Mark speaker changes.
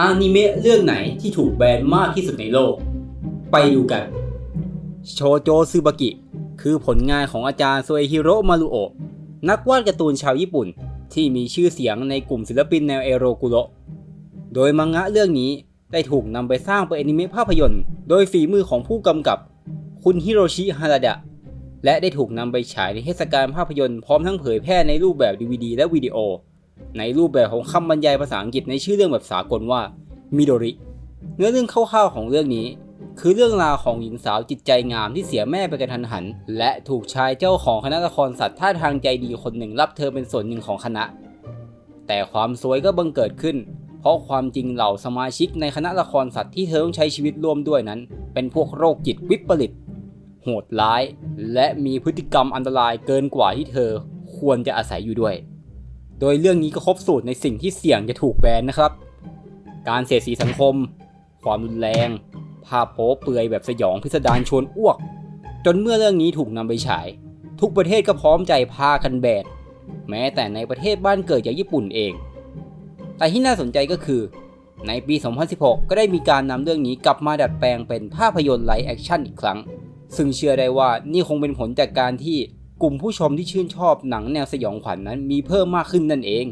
Speaker 1: อนิเมะเรื่องไหนที่ถูกแบนมากที่สุดในโลก ไปดูกันโชโจซึบากิ คือผลงานของอาจารย์โซเอฮิโรมารุโอะนักวาดการ์ตูนชาวญี่ปุ่น ที่มีชื่อเสียงในกลุ่มศิลปินแนวเอโรกุโระโดยมังงะเรื่องนี้ได้ถูกนำไปสร้างเป็นอนิเมะภาพยนตร์ โดยฝีมือของผู้กำกับ คุณฮิโรชิฮาราดะ และได้ถูกนำไปฉายในเทศกาลภาพยนตร์พร้อมทั้งเผยแพร่ในรูปแบบ DVD และวิดีโอ ในรูปแบบของคำบรรยายภาษาอังกฤษในชื่อเรื่องแบบสากลว่ามิโดริ เนื้อเรื่องคร่าวๆของเรื่องนี้ คือเรื่องราวของหญิงสาวจิตใจงามที่เสียแม่ไปกระทันหัน และถูกชายเจ้าของคณะละครสัตว์ท่าทางใจดีคนหนึ่งรับเธอเป็นส่วนหนึ่งของคณะ แต่ความสวยก็บังเกิดขึ้น เพราะความจริงเหล่าสมาชิกในคณะละครสัตว์ที่เธอต้องใช้ชีวิตร่วมด้วยนั้น เป็นพวกโรคจิตวิปริต โหดร้าย และมีพฤติกรรมอันตรายเกินกว่าที่เธอควรจะอาศัยอยู่ด้วย โดยเรื่องนี้ก็ครบสูตรในสิ่งที่เสี่ยงจะถูกแบนนะครับ การเสียสีสังคม ความรุนแรง ภาพโป๊เปลือยแบบสยองพิสดารชวนอ้วก จนเมื่อเรื่องนี้ถูกนำไปฉาย ทุกประเทศก็พร้อมใจพากันแบนแม้แต่ในประเทศบ้านเกิดอย่างญี่ปุ่นเอง แต่ที่น่าสนใจก็คือ ในปี 2016 ก็ได้มีการนำเรื่องนี้กลับมาดัดแปลงเป็นภาพยนตร์ไลฟ์แอคชั่นอีกครั้ง ซึ่งเชื่อได้ว่านี่คงเป็นผลจากการที่ กลุ่มผู้ชมที่ชื่นชอบหนังแนวสยองขวัญนนั้นมีเพิ่มมากขึ้นนั่นเอง